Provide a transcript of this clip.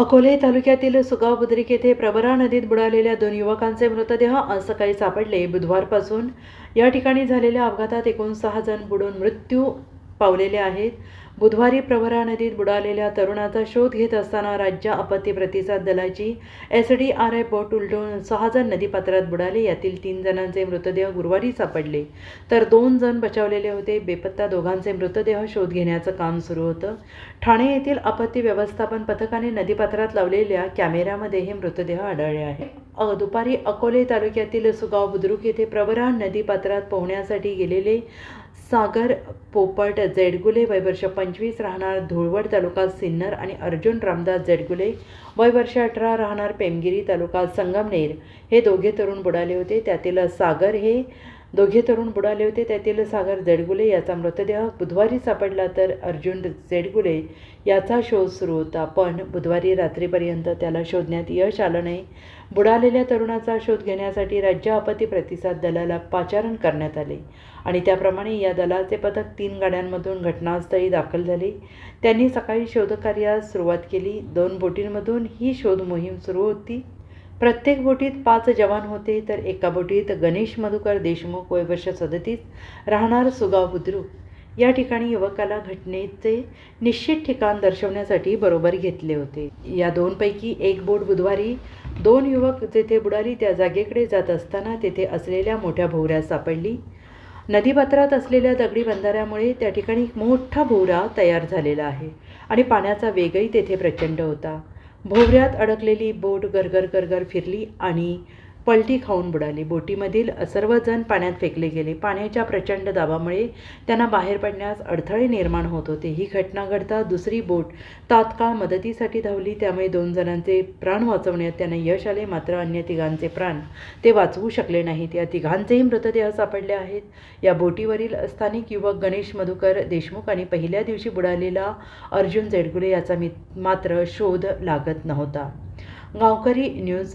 अकोले तालुक्यातील सुगाव बुद्रिक येथे प्रबरा नदीत बुडालेल्या दोन युवकांचे मृतदेह आज सकाळी सापडले. बुधवारपासून या ठिकाणी झालेल्या अपघातात एकूण सहा जण बुडून मृत्यू पावलेले आहेत. बुधवारी प्रवरा नदीत बुडालेल्या तरुणाचा शोध घेत असताना राज्य आपत्ती प्रतिसाद दलाची S D R I boat उलटून सहा जण नदीपात्रात बुडाले. यातील तीन जणांचे मृतदेह गुरुवारी सापडले. तर दोन जण बचावलेले होते. बेपत्ता दोघांचे मृतदेह शोध घेण्याचं काम सुरू होतं. ठाणे येथील आपत्ती व्यवस्थापन पथकाने नदीपात्रात लावलेल्या कॅमेऱ्यामध्ये हे मृतदेह आढळले आहे. दुपारी अकोले तालुक्यातील सुगाव बुद्रुक येथे प्रवरा नदीपात्रात पोहण्यासाठी गेलेले सागर पोपट जेडगुले वयवर्ष पंचवीस राहणार धुळवड तालुका सिन्नर आणि अर्जुन रामदास जेडगुले वयवर्ष अठरा राहणार पेमगिरी तालुका संगमनेर. हे दोघे तरुण बुडाले होते. त्यातील सागर हे दोघे तरुण बुडाले होते. त्यातील सागर जेडगुले याचा मृतदेह बुधवारी सापडला तर अर्जुन जेडगुले याचा शोध सुरू होता. पण बुधवारी रात्रीपर्यंत त्याला शोधण्यात यश आलं नाही. बुडालेल्या तरुणाचा शोध घेण्यासाठी राज्य आपत्ती प्रतिसाद दलाला पाचारण करण्यात आले आणि त्याप्रमाणे या दलाचे पथक तीन गाड्यांमधून घटनास्थळी दाखल झाले. त्यांनी सकाळी शोधकार्यास सुरुवात केली. दोन बोटींमधून ही शोध मोहीम सुरू होती. प्रत्येक बोटीत पाच जवान होते तर एका बोटीत गणेश मधुकर देशमुख वय वर्ष सदतीस राहणार सुगाव बुद्रुक. या ठिकाणी युवकाला घटनेचे निश्चित ठिकाण दर्शवण्यासाठी बरोबर घेतले होते. या दोनपैकी एक बोट बुधवारी दोन युवक जेथे बुडाली त्या जागेकडे जात असताना तेथे असलेल्या मोठ्या भोवऱ्या सापडली. नदीपात्रात असलेल्या दगडी बंधाऱ्यामुळे त्या ठिकाणी एक मोठा भोवरा तयार झालेला आहे आणि पाण्याचा वेगही तेथे प्रचंड होता. भोवऱ्यात अडकलेली बोट गरगर गरगर फिरली आणि पलटी खाऊन बुडाली. बोटीमधील सर्वजण पाण्यात फेकले गेले. पाण्याच्या प्रचंड दाबामुळे त्यांना बाहेर पडण्यास अडथळे निर्माण होत होते. ही घटना घडता दुसरी बोट तात्काळ मदतीसाठी धावली. त्यामुळे दोन जणांचे प्राण वाचवण्यात त्यांना यश आले. मात्र अन्य तिघांचे प्राण ते वाचवू शकले नाहीत. या तिघांचेही मृतदेह सापडले आहेत. या बोटीवरील स्थानिक युवक गणेश मधुकर देशमुख आणि पहिल्या दिवशी बुडालेला अर्जुन जेडगुले याचा मी मात्र शोध लागत नव्हता. गावकरी न्यूज